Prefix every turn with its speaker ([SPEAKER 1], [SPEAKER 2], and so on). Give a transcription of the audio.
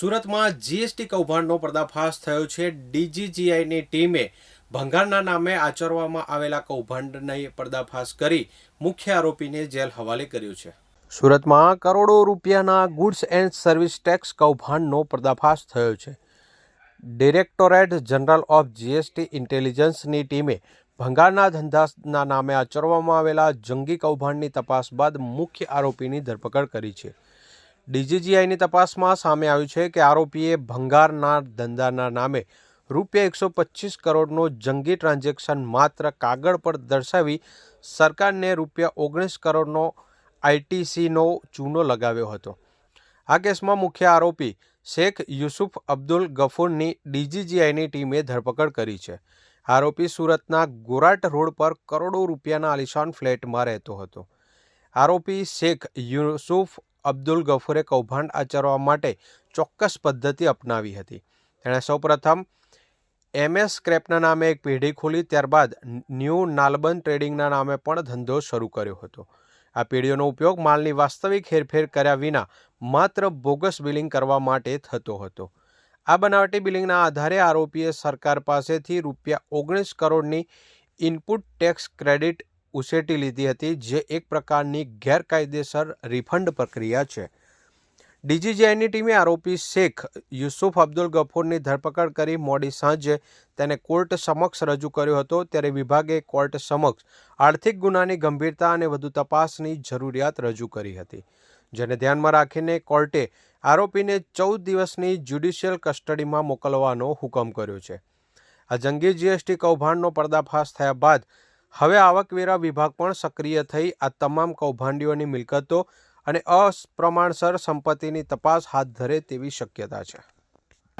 [SPEAKER 1] સુરતમાં જીએસટી કૌભાંડનો પર્દાફાશ થયો છે. ડીજીજીઆઈની ટીમે ભંગારના નામે આચરવામાં આવેલા કૌભાંડને પર્દાફાશ કરી મુખ્ય આરોપીને જેલ હવાલે કર્યો છે. સુરતમાં કરોડો રૂપિયાના ગુડ્સ એન્ડ સર્વિસ ટેક્સ કૌભાંડનો પર્દાફાશ થયો છે. ડિરેક્ટોરેટ જનરલ ઓફ જીએસટી ઇન્ટેલિજન્સની ટીમે ભંગારના ધંધાના નામે આચરવામાં આવેલા જંગી કૌભાંડની તપાસ બાદ મુખ્ય આરોપીની ધરપકડ કરી છે. ડીજીજીઆઈની તપાસમાં સામે આવ્યું છે કે આરોપીએ ભંગારના ધંધાના નામે રૂપિયા એકસો પચીસ કરોડનો જંગી ટ્રાન્ઝેક્શન માત્ર કાગળ પર દર્શાવી સરકારને રૂપિયા ઓગણીસ કરોડનો આઈટીસીનો ચૂનો લગાવ્યો હતો. આ કેસમાં મુખ્ય આરોપી શેખ યુસુફ અબ્દુલ ગફૂરની ડીજીજીઆઈની ટીમે ધરપકડ કરી છે. આરોપી સુરતના ગોરાટ રોડ પર કરોડો રૂપિયાના આલિશાન ફ્લેટમાં રહેતો હતો. આરોપી શેખ યુસુફ અબ્દુલ ગફુરે કૌભાંડ આચરવા માટે ચોક્કસ પદ્ધતિ અપનાવી હતી. તેણે સૌપ્રથમ એમએસ સ્ક્રેપના નામે એક પેઢી ખોલી, ત્યારબાદ ન્યૂ નાલબંધ ટ્રેડિંગના નામે પણ ધંધો શરૂ કર્યો હતો. આ પેઢીઓનો ઉપયોગ માલની વાસ્તવિક હેરફેર કર્યા વિના માત્ર બોગસ બિલિંગ કરવા માટે થતો હતો. આ બનાવટી બિલિંગના આધારે આરોપીએ સરકાર પાસેથી રૂપિયા ઓગણીસ કરોડની ઇનપુટ ટેક્સ ક્રેડિટ ઉસેટી લીધી હતી, જે એક પ્રકારની ગેરકાયદેસર રિફંડ પ્રક્રિયા છે. ડીજીજીઆઈની ટીમે આરોપી શેખ યુસુફ અબ્દુલ ગફૂરની ધરપકડ કરી મોડી સાંજે તેને કોર્ટ સમક્ષ રજૂ કર્યો હતો, ત્યારે વિભાગે કોર્ટ સમક્ષ આર્થિક ગુનાની ગંભીરતા અને વધુ તપાસની જરૂરિયાત રજૂ કરી હતી. જેને ધ્યાનમાં રાખીને કોર્ટે આરોપીને ચૌદ દિવસની જ્યુડિશિયલ કસ્ટડીમાં મોકલવાનો હુકમ કર્યો છે. આ જંગી જીએસટી કૌભાંડનો પર્દાફાશ થયા બાદ હવે આવકવેરા વિભાગ પણ સક્રિય થઈ આ તમામ કૌભાંડીઓની મિલકતો અને અપ્રમાણસર સંપત્તિની તપાસ હાથ ધરે તેવી શક્યતા છે.